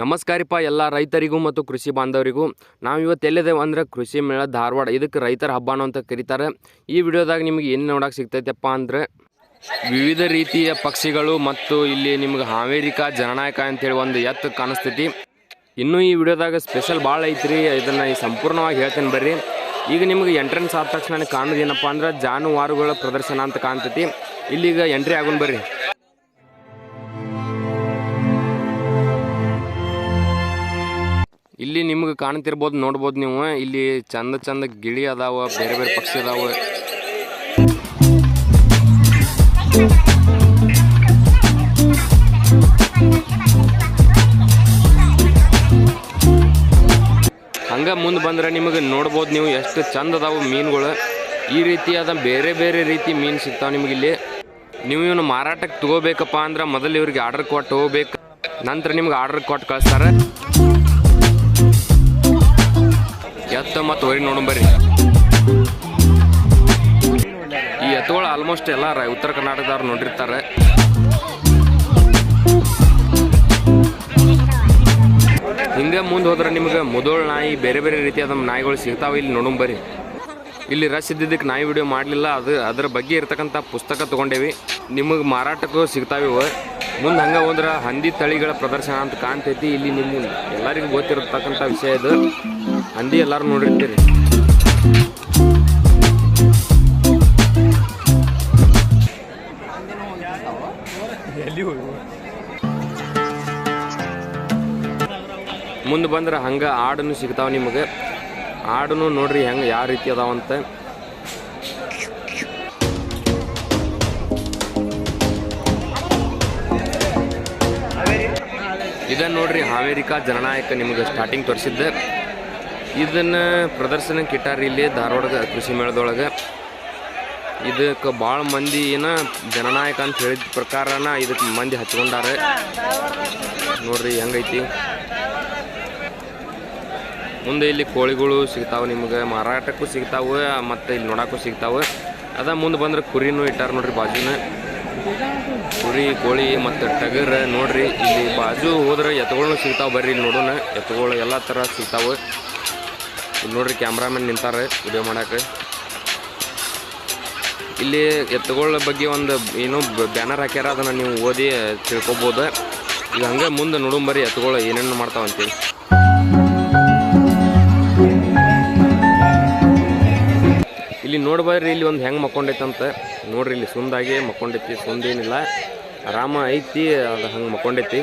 ನಮಸ್ಕಾರಪ್ಪ ಎಲ್ಲ ರೈತರಿಗೂ ಮತ್ತು ಕೃಷಿ ಬಾಂಧವರಿಗೂ. ನಾವು ಇವತ್ತು ಎಲ್ಲಿದ್ದೇವೆ ಅಂದರೆ ಕೃಷಿ ಮೇಳ ಧಾರವಾಡ. ಇದಕ್ಕೆ ರೈತರ ಹಬ್ಬ ಅಂತ ಕರೀತಾರೆ. ಈ ವಿಡಿಯೋದಾಗ ನಿಮಗೆ ಏನು ನೋಡಕ್ಕೆ ಸಿಗ್ತೈತೆಪ್ಪ ಅಂದ್ರೆ ವಿವಿಧ ರೀತಿಯ ಪಕ್ಷಿಗಳು ಮತ್ತು ಇಲ್ಲಿ ನಿಮ್ಗೆ ಹಾವೇರಿಕ ಜನನಾಯಕ ಅಂತೇಳಿ ಒಂದು ಎತ್ತು ಕಾಣಿಸ್ತೈತಿ. ಇನ್ನೂ ಈ ವಿಡಿಯೋದಾಗ ಸ್ಪೆಷಲ್ ಭಾಳ ಐತ್ರಿ. ಇದನ್ನು ಈ ಸಂಪೂರ್ಣವಾಗಿ ಹೇಳ್ತೇನೆ ಬರ್ರಿ. ಈಗ ನಿಮ್ಗೆ ಎಂಟ್ರೆನ್ಸ್ ಆದ ತಕ್ಷಣ ಕಾಣೋದೇನಪ್ಪ ಅಂದ್ರೆ ಜಾನುವಾರುಗಳ ಪ್ರದರ್ಶನ ಅಂತ ಕಾಣ್ತೈತಿ. ಇಲ್ಲಿಗ ಎಂಟ್ರಿ ಆಗೋಣ ಬರ್ರಿ. ಇಲ್ಲಿ ನಿಮ್ಗೆ ಕಾಣ್ತಿರ್ಬೋದು, ನೋಡ್ಬೋದು ನೀವು. ಇಲ್ಲಿ ಚಂದ ಚಂದ ಗಿಳಿ ಅದಾವ, ಬೇರೆ ಬೇರೆ ಪಕ್ಷಿ ಅದಾವ. ಹಂಗ ಮುಂದೆ ಬಂದ್ರೆ ನಿಮಗೆ ನೋಡ್ಬೋದು ನೀವು ಎಷ್ಟು ಚಂದ ಅದಾವ ಮೀನುಗಳು. ಈ ರೀತಿಯಾದ ಬೇರೆ ಬೇರೆ ರೀತಿ ಮೀನು ಸಿಗ್ತಾವ ನಿಮಗೆ ಇಲ್ಲಿ. ನೀವು ಇವನು ಮಾರಾಟಕ್ಕೆ ತಗೋಬೇಕಪ್ಪ ಅಂದ್ರೆ ಮೊದಲು ಇವ್ರಿಗೆ ಆರ್ಡರ್ ಕೊಟ್ಟು ಹೋಗ್ಬೇಕು. ನಂತರ ನಿಮ್ಗೆ ಆರ್ಡರ್ ಕೊಟ್ಟು ಕಳಿಸ್ತಾರೆ. ಎತ್ತ ಮತ್ತು ಹೊರಿ ನೋಡೋಣ ಬರ್ರಿ. ಈ ಎತ್ತುಗಳು ಆಲ್ಮೋಸ್ಟ್ ಎಲ್ಲಾರ ಉತ್ತರ ಕರ್ನಾಟಕದವ್ರು ನೋಡಿರ್ತಾರೆ. ಹಿಂಗೆ ಮುಂದೆ ಹೋದ್ರೆ ನಿಮ್ಗೆ ಮುದೋಳ್ ನಾಯಿ, ಬೇರೆ ಬೇರೆ ರೀತಿಯಾದ ನಾಯಿಗಳು ಸಿಗ್ತಾವೆ ಇಲ್ಲಿ ನೋಡೋಣ ಬರ್ರಿ. ಇಲ್ಲಿ ರಶ್ ಇದ್ದಿದ್ದಕ್ಕೆ ನಾಯಿ ವಿಡಿಯೋ ಮಾಡಲಿಲ್ಲ. ಅದು ಅದರ ಬಗ್ಗೆ ಇರ್ತಕ್ಕಂಥ ಪುಸ್ತಕ ತೊಗೊಂಡೇವಿ. ನಿಮಗೆ ಮಾರಾಟಕ್ಕೂ ಸಿಗ್ತಾವೆ ಮುಂದೆ ಹಂಗೆ ಹೋದ್ರೆ ಹಂದಿ ತಳಿಗಳ ಪ್ರದರ್ಶನ ಅಂತ ಕಾಣ್ತೈತಿ ಇಲ್ಲಿ ನಿಮ್ಮ ಎಲ್ಲರಿಗೂ ಗೊತ್ತಿರತಕ್ಕಂಥ ವಿಷಯ ಇದು. ಹಂದಿ ಎಲ್ಲರೂ ನೋಡಿರ್ತೀರಿ. ಮುಂದೆ ಬಂದ್ರೆ ಹಂಗೆ ಆಡನು ಸಿಗ್ತಾವೆ ನಿಮಗೆ. ಆಡನು ನೋಡ್ರಿ ಹೆಂಗೆ ಯಾವ ರೀತಿ ಅದಾವಂತ ಇದನ್ನ ನೋಡ್ರಿ ಹಾವೇರಿಕಾ ಜನನಾಯಕ ನಿಮ್ಗೆ ಸ್ಟಾರ್ಟಿಂಗ್ ತೋರಿಸಿದ್ದೆ. ಇದನ್ನ ಪ್ರದರ್ಶನಕ್ಕೆ ಇಟ್ಟಾರಿ ಇಲ್ಲಿ ಧಾರವಾಡದ ಕೃಷಿ ಮೇಳದೊಳಗೆ. ಇದಕ್ಕೆ ಭಾಳ ಮಂದಿ ಏನ ಜನನಾಯಕ ಅಂತ ಹೇಳಿದ ಪ್ರಕಾರನ ಇದಕ್ಕೆ ಮಂದಿ ಹಚ್ಕೊಂಡಾರ. ನೋಡ್ರಿ ಹೆಂಗೈತಿ. ಮುಂದೆ ಇಲ್ಲಿ ಕೋಳಿಗಳು ಸಿಗ್ತಾವೆ ನಿಮ್ಗೆ, ಮಾರಾಟಕ್ಕೂ ಸಿಗ್ತಾವೆ, ಮತ್ತು ಇಲ್ಲಿ ನೋಡಕ್ಕೂ ಸಿಗ್ತಾವೆ. ಅದ ಮುಂದೆ ಬಂದ್ರೆ ಕುರಿನೂ ಇಟ್ಟಾರ ನೋಡ್ರಿ ಬಾಜುನ. ಕುರಿ, ಕೋಳಿ ಮತ್ತು ಟಗರ್ ನೋಡ್ರಿ, ಇಲ್ಲಿ ಬಾಜು ಹೋದ್ರೆ ಎತ್ತುಗಳನ್ನೂ ಸಿಗ್ತಾವೆ ಬರ್ರಿ ಇಲ್ಲಿ ನೋಡೋಣ. ಎತ್ತುಗಳು ಎಲ್ಲ ಥರ ಸಿಗ್ತಾವೆ. ಇಲ್ಲಿ ನೋಡ್ರಿ ಕ್ಯಾಮ್ರಾಮನ್ ನಿಂತಾರೆ ವಿಡಿಯೋ ಮಾಡಕ್ಕೆ ಇಲ್ಲಿ ಎತ್ತುಗಳ ಬಗ್ಗೆ ಒಂದು ಏನು ಬ್ಯಾನರ್ ಹಾಕ್ಯಾರ, ಅದನ್ನು ನೀವು ಓದಿ ತಿಳ್ಕೊಬೋದು. ಈಗ ಹಂಗೆ ಮುಂದೆ ನೋಡೋಣ ಎತ್ತುಗಳು ಏನೇನು ಮಾಡ್ತಾವಂತೇಳಿ ಇಲ್ಲಿ ನೋಡ್ಬಾರ್ರಿ, ಇಲ್ಲಿ ಒಂದು ಹೆಂಗೆ ಅಂತ ನೋಡ್ರಿ, ಇಲ್ಲಿ ಸುಂದಾಗಿ ಮಕ್ಕೊಂಡೈತಿ, ಸುಂದೇನಿಲ್ಲ. ಆರಾಮ ಐತಿ, ಅದು ಹಂಗೆ ಮಕ್ಕೊಂಡೈತಿ.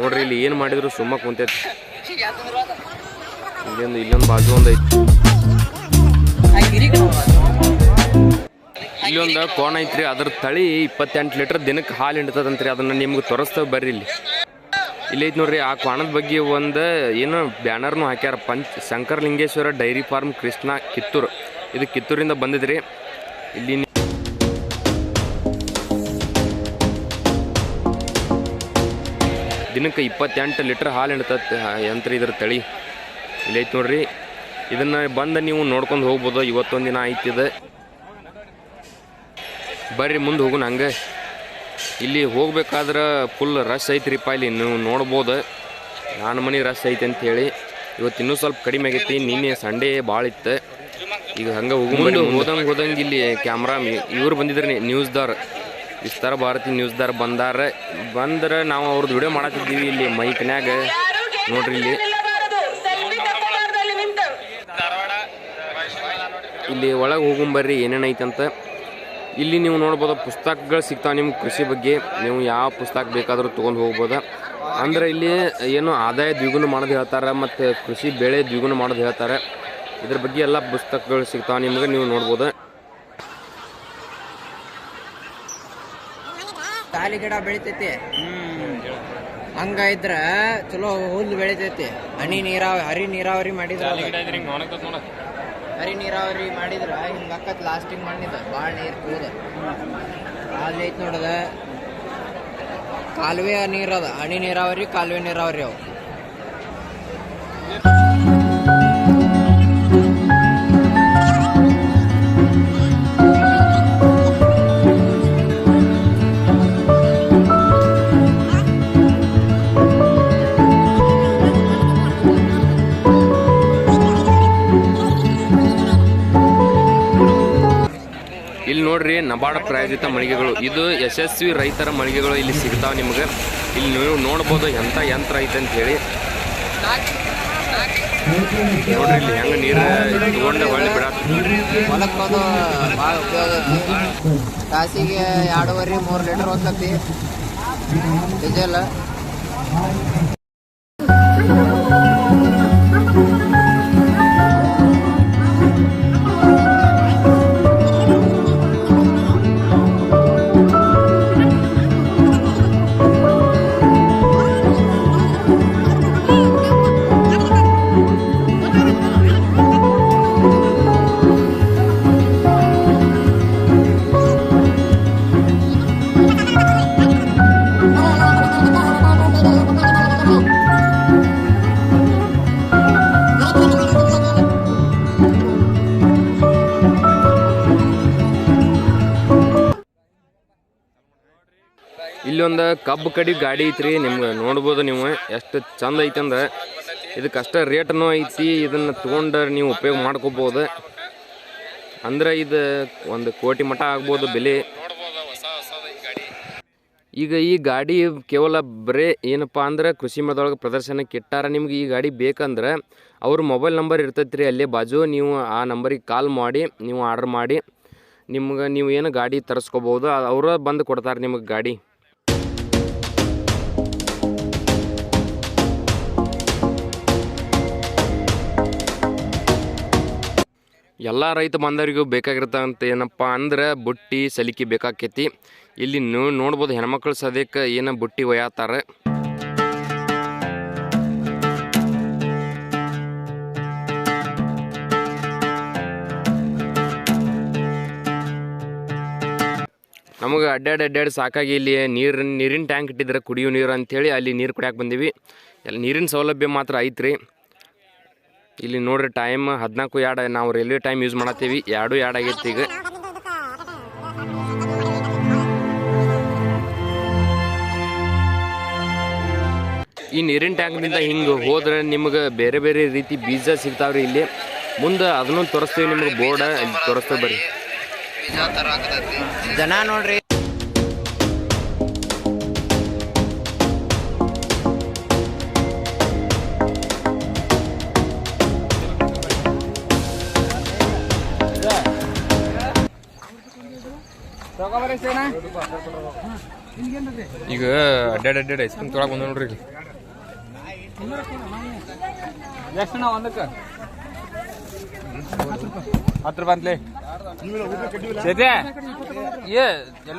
ನೋಡ್ರಿ, ಇಲ್ಲಿ ಏನು ಮಾಡಿದ್ರು ಸುಮ್ಮ ಕುಂತೈತಿ. ಇಲ್ಲೊಂದು ಇಲ್ಲೊಂದು ಬಾಜು ಒಂದು ಐತಿ. ಇಲ್ಲೊಂದು ಕೋಣ ಐತ್ರಿ, ಅದ್ರ ತಳಿ ಇಪ್ಪತ್ತೆಂಟು ಲೀಟರ್ ದಿನಕ್ಕೆ ಹಾಲು ಹಿಂಡ್ತದಂತ್ರಿ. ಅದನ್ನ ನಿಮ್ಗೆ ತೋರಿಸ್ತೇವೆ ಬರ್ರಿ ಇಲ್ಲಿ. ಇಲ್ಲಿ ಐತಿ ನೋಡ್ರಿ, ಆ ಕೋಣದ ಬಗ್ಗೆ ಒಂದು ಏನು ಬ್ಯಾನರ್ನು ಹಾಕ್ಯಾರ. ಪಂಚ್, ಶಂಕರಲಿಂಗೇಶ್ವರ ಡೈರಿ ಫಾರ್ಮ್, ಕೃಷ್ಣ ಕಿತ್ತೂರು. ಇದು ಕಿತ್ತೂರಿಂದ ಬಂದಿದ್ರಿ. ಇಲ್ಲಿ ದಿನಕ್ಕೆ ಇಪ್ಪತ್ತೆಂಟು ಲೀಟರ್ ಹಾಲು ಹಿಂಡ್ತತ್ತೆ ಯಂತ್ರ ಇದ್ರ ತಳಿ. ಇಲ್ಲಿ ಐತಿ ನೋಡ್ರಿ. ಇದನ್ನ ಬಂದು ನೀವು ನೋಡ್ಕೊಂಡು ಹೋಗ್ಬೋದು. ಇವತ್ತೊಂದು ದಿನ ಆಯ್ತಿದೆ ಬರ್ರಿ, ಮುಂದೆ ಹೋಗೋಣ ಹಂಗೆ. ಇಲ್ಲಿ ಹೋಗ್ಬೇಕಾದ್ರೆ ಫುಲ್ ರಶ್ ಐತ್ರಿಪ್ಪ ಇಲ್ಲಿ ನೀವು ನೋಡ್ಬೋದು. ನಾನು ಮನೆ ರಶ್ ಐತೆ ಅಂತ ಹೇಳಿ. ಇವತ್ತು ಇನ್ನೂ ಸ್ವಲ್ಪ ಕಡಿಮೆ ಆಗೈತಿ. ನಿನ್ನೆ ಸಂಡೇ ಭಾಳ ಇತ್ತು. ಈಗ ಹಂಗೆ ಹೋಗಿ ಹೋದಂಗೆ ಹೋದಂಗೆ ಇಲ್ಲಿ ಕ್ಯಾಮ್ರಾ ಇವ್ರು ಬಂದಿದ್ರಿ ನ್ಯೂಸ್ದಾರ್. ವಿಸ್ತಾರ ಭಾರತಿ ನ್ಯೂಸ್ದಾರ್ ಬಂದಾರ. ಬಂದ್ರೆ ನಾವು ಅವ್ರದ್ದು ವಿಡಿಯೋ ಮಾಡತ್ತಿದ್ದೀವಿ ಇಲ್ಲಿ ಮೈಕ್ನ್ಯಾಗ. ನೋಡ್ರಿ ಇಲ್ಲಿ. ಇಲ್ಲಿ ಒಳಗೆ ಹೋಗುಂಬರ್ರಿ ಏನೇನೈತೆ ಅಂತ ಇಲ್ಲಿ ನೀವು ನೋಡ್ಬೋದು ಪುಸ್ತಕಗಳು ಸಿಗ್ತಾವೆ ನಿಮ್ಗೆ ಕೃಷಿ ಬಗ್ಗೆ. ನೀವು ಯಾವ ಪುಸ್ತಕ ಬೇಕಾದರೂ ತೊಗೊಂಡು ಹೋಗ್ಬೋದು. ಅಂದ್ರೆ ಇಲ್ಲಿ ಏನು ಆದಾಯ ದ್ವಿಗುಣ ಮಾಡೋದು ಹೇಳ್ತಾರೆ ಮತ್ತು ಕೃಷಿ ಬೆಳೆ ದ್ವಿಗುಣ ಮಾಡೋದು ಹೇಳ್ತಾರೆ. ಇದ್ರ ಬಗ್ಗೆ ಎಲ್ಲ ಪುಸ್ತಕಗಳು ಸಿಗ್ತಾವೆ ನಿಮಗೆ ನೀವು ನೋಡ್ಬೋದು. ತಾಲಿ ಗಿಡ ಬೆಳಿತೈತಿ. ಹಂಗ ಇದ್ರ ಚಲೋ ಹುಲ್ಲು ಬೆಳಿತೈತಿ. ಹನಿ ನೀರಾವರಿ ಹರಿ ನೀರಾವರಿ ಮಾಡಿದ್ರ. ಹರಿ ನೀರಾವರಿ ಮಾಡಿದ್ರ ಹಿಂಗ ಅಕ್ಕತ್ ಲಾಸ್ಟಿಂಗ್ ಮಾಡಿದ ಭಾಳ ನೀರ್ ಕೂದ ಅಲ್ಲಿ ಐತಿ ನೋಡದ. ಕಾಲುವೆ ನೀರ್ ಅದ. ಹನಿ ನೀರಾವರಿ ಕಾಲುವೆ ನೀರಾವರಿ ಅವು. ನೋಡ್ರಿ, ನಬಾರ್ಡ್ ಪ್ರಾಯೋಜಿತ ಮಳಿಗೆಗಳು. ಇದು ಯಶಸ್ವಿ ರೈತರ ಮಳಿಗೆಗಳು ಇಲ್ಲಿ ಸಿಗ್ತಾವ ನಿಮ್ಗೆ. ಇಲ್ಲಿ ನೀವು ನೋಡ್ಬೋದು ಎಂಥ ಯಂತ್ರ ಐತೆ ಅಂತ ಹೇಳಿ. ನೋಡ್ರಿ, ಇಲ್ಲಿ ಹೆಂಗ ನೀರು ತಗೊಂಡು ಹೊಳ್ಳಿ ಬಿಡ ತಾಸಿಗೆ ಎರಡೂವರೆ, ಮೂರು ಲೀಟರ್ ಹೋಗ್ತತಿ ಡೀಸೆಲ್. ಇಲ್ಲೊಂದು ಕಬ್ಬು ಕಡಿ ಗಾಡಿ ಐತ್ರಿ, ನಿಮ್ಗೆ ನೋಡ್ಬೋದು ನೀವು. ಎಷ್ಟು ಚಂದ ಐತೆ ಅಂದ್ರೆ ಇದಕ್ಕೆ ಅಷ್ಟ ರೇಟ್ನೂ ಐತಿ, ಇದನ್ನು ತೊಗೊಂಡ್ರೆ ನೀವು ಉಪಯೋಗ ಮಾಡ್ಕೋಬೋದು. ಅಂದ್ರೆ ಇದು ಒಂದು ಕೋಟಿ ಮಠ ಆಗ್ಬೋದು ಬೆಲೆ. ಈಗ ಈ ಗಾಡಿ ಕೇವಲ ಬರೇ ಏನಪ್ಪ ಅಂದ್ರೆ ಕೃಷಿ ಮೇಳದೊಳಗೆ ಪ್ರದರ್ಶನಕ್ಕೆ ಇಟ್ಟಾರ ನಿಮ್ಗೆ ಈ ಗಾಡಿ ಬೇಕಂದ್ರೆ ಅವ್ರ ಮೊಬೈಲ್ ನಂಬರ್ ಇರ್ತೈತೆ ರೀ ಅಲ್ಲೇ ಬಾಜು ನೀವು ಆ ನಂಬರಿಗೆ ಕಾಲ್ ಮಾಡಿ, ನೀವು ಆರ್ಡ್ರ್ ಮಾಡಿ, ನಿಮ್ಗೆ ನೀವು ಏನು ಗಾಡಿ ತರಿಸ್ಕೋಬೋದು ಅವರು ಬಂದು ಕೊಡ್ತಾರೆ ನಿಮಗೆ ಗಾಡಿ. ಎಲ್ಲ ರೈತ ಬಾಂಧವರಿಗೂ ಬೇಕಾಗಿರ್ತಂತ ಏನಪ್ಪ ಅಂದ್ರೆ ಬುಟ್ಟಿ ಸಲಿಕೆ ಬೇಕಾಕೈತಿ. ಇಲ್ಲಿ ನೋಡ್ಬೋದು ಹೆಣ್ಮಕ್ಳು ಸದ್ಯಕ್ಕೆ ಏನು ಬುಟ್ಟಿ ಒಯ್ಯಾತಾರ. ನಮಗೆ ಅಡ್ಡಾಡಿ ಅಡ್ಡಾಡಿ ಸಾಕಾಗಿ ಇಲ್ಲಿ ನೀರು ನೀರಿನ ಟ್ಯಾಂಕ್ ಇಟ್ಟಿದ್ರೆ ಕುಡಿಯೋ ನೀರು ಅಂಥೇಳಿ ಅಲ್ಲಿ ನೀರು ಕುಡಿಯಕ್ಕೆ ಬಂದೀವಿ. ನೀರಿನ ಸೌಲಭ್ಯ ಮಾತ್ರ ಐತ್ರಿ. ಇಲ್ಲಿ ನೋಡ್ರಿ ಟೈಮ್ ಹದಿನಾಲ್ಕು ಎರಡು ನಾವು ರೈಲ್ವೆ ಟೈಮ್ ಯೂಸ್ ಮಾಡತ್ತೀವಿ. ಎರಡು ಎರಡು ಆಗೈತಿ ಈಗ. ಈ ನೀರಿನ ಟ್ಯಾಂಕ್ನಿಂದ ಹಿಂಗೆ ಹೋದ್ರೆ ನಿಮ್ಗೆ ಬೇರೆ ಬೇರೆ ರೀತಿ ಬೀಜ ಸಿಗ್ತಾವ್ರಿ ಇಲ್ಲಿ. ಮುಂದೆ ಅದನ್ನು ತೋರಿಸ್ತೀವಿ ನಿಮ್ಗೆ ಬೋರ್ಡ್ ತೋರಿಸ್ತೇವೆ ಬರ್ರಿ. ಜನ ನೋಡ್ರಿ. ಈಗ ಅಡ್ಡಾಡ್ ಅಡ್ಡಾಡ್ ಐಸ್ ಕ್ರೀಮ್ ತೊಳಗೆ ಬಂದ ನೋಡ್ರಿ ಎಷ್ಟು ಒಂದಕ್ಕೆ ಹತ್ತು ರೂಪಾಯಿ ಅಂತಲೇ. ಏ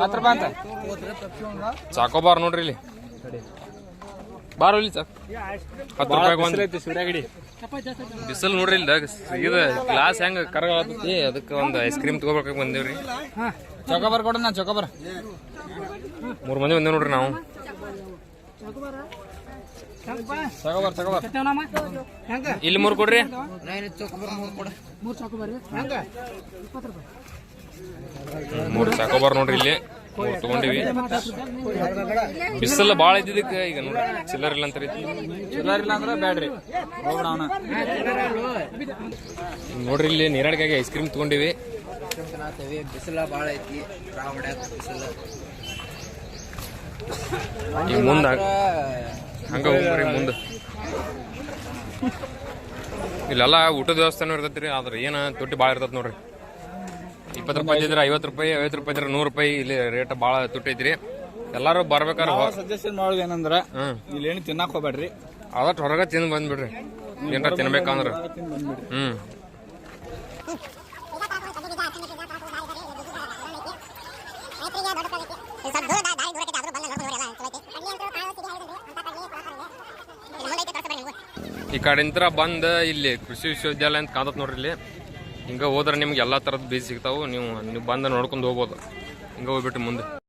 ಹತ್ತು ರೂಪಾಯಿ ಅಂತ ಚಾಕೋಬಾರ್ ನೋಡ್ರಿ ಇಲ್ಲಿ. ಬಾರ ಇಲ್ಲಿ ಸಾಕು. ಹತ್ತು ರೂಪಾಯಿ ಒಂದು. ಸೂರ್ಯಗಡಿ ಬಿಸಿಲು ನೋಡ್ರಿ ಇಲ್ಲಿ ಇದು ಗ್ಲಾಸ್ ಹೆಂಗ ಕರಗತಿ ಅದಕ್ಕೆ ಒಂದು ಐಸ್ ಕ್ರೀಮ್ ತಗೋಬೇಕು ಬಂದೇವ್ರಿ. ಚೌಕಾಬಾರ್ ಕೊಡ ನಾ ಬರ. ಮೂರು ಮಂದಿ ಬಂದೇವ್ ನೋಡ್ರಿ ನಾವು. ಚೌಕಾಬಾರ್ ಚೌಕಾಬಾರ್ ಇಲ್ಲಿ ಮೂರು ಕೊಡ್ರಿ. ಮೂರ್ ಚೊಕೊಬರ್ ನೋಡ್ರಿ ಇಲ್ಲಿ. ಮೂರು ತಗೊಂಡಿವಿ. ಬಿಸಿಲು ಭಾಳ ಇದ್ದಿದ್ದಕ್ಕೆ ಈಗ ನೋಡ್ರಿ. ಚಿಲ್ಲರ್ ಇಲ್ಲ ಅಂತಾರೆ ಚಿಲ್ಲರ್ ಇಲ್ಲ ಅಂದ್ರೆ ಬ್ಯಾಡ್ರಿ. ನೋಡ್ರಿ ಇಲ್ಲಿ ನೀರಾಡಿಗಾಗಿ ಐಸ್ ಕ್ರೀಮ್ ತಗೊಂಡಿವಿ. ತಿನ್ನತ್ತೇವಿ ಬಿಸಿಲ ಭಾಳ ಐತಿ. ರಾವ್ ಹೊಡ್ಯಾಕ ಬಿಸಿಲ ಈಗ ಮುಂದೆ ಹಂಗ ಹೋಗ್ರಿ ಮುಂದೆ. ಇಲ್ಲೆಲ್ಲ ಊಟದ ವ್ಯವಸ್ಥೆನೂ ಇರ್ತೈತಿ ರೀ ಆದ್ರೆ ಏನು ತುಟ್ಟಿ ಭಾಳ ಇರ್ತೈತಿ ನೋಡ್ರಿ. ಇಪ್ಪತ್ತು ರೂಪಾಯಿ ಇದ್ರೆ ಐವತ್ತು ರೂಪಾಯಿ ಐವತ್ತು ರೂಪಾಯಿ ಇದ್ರೆ ನೂರು ರೂಪಾಯಿ ಇಲ್ಲಿ ರೇಟ್ ಭಾಳ ತುಟ್ಟಿ ಐತ್ರಿ. ಎಲ್ಲರೂ ಬರ್ಬೇಕಾದ್ರೆ ಸಜೆಷನ್ ಮಾಡೋದು ಏನಂದ್ರ ಹ್ಮ್ ಇಲ್ಲಿ ಏನು ತಿನ್ನಕ್ ಹೋಗ್ಬೇಡ್ರಿ. ಅದಟ್ಟು ಹೊರಗ ತಿಂದು ಬಂದ್ಬಿಡ್ರಿ. ಏನಾರ ತಿನ್ಬೇಕಂದ್ರ. ತಿಂದ್ ಈ ಕಡೆಯಿಂದ ಬಂದ್ ಇಲ್ಲಿ ಕೃಷಿ ವಿಶ್ವವಿದ್ಯಾಲಯ ಅಂತ ಕಾಂತತ್ ನೋಡ್ರಿ ಇಲ್ಲಿ. ಹಿಂಗ ಹೋದ್ರೆ ನಿಮ್ಗೆ ಎಲ್ಲಾ ಥರದ ಬೀಜ ಸಿಗ್ತಾವೆ. ನೀವು ನೀವು ಬಂದು ನೋಡ್ಕೊಂಡು ಹೋಗ್ಬೋದು. ಹಿಂಗೆ ಹೋಗ್ಬಿಟ್ಟು ಮುಂದೆ.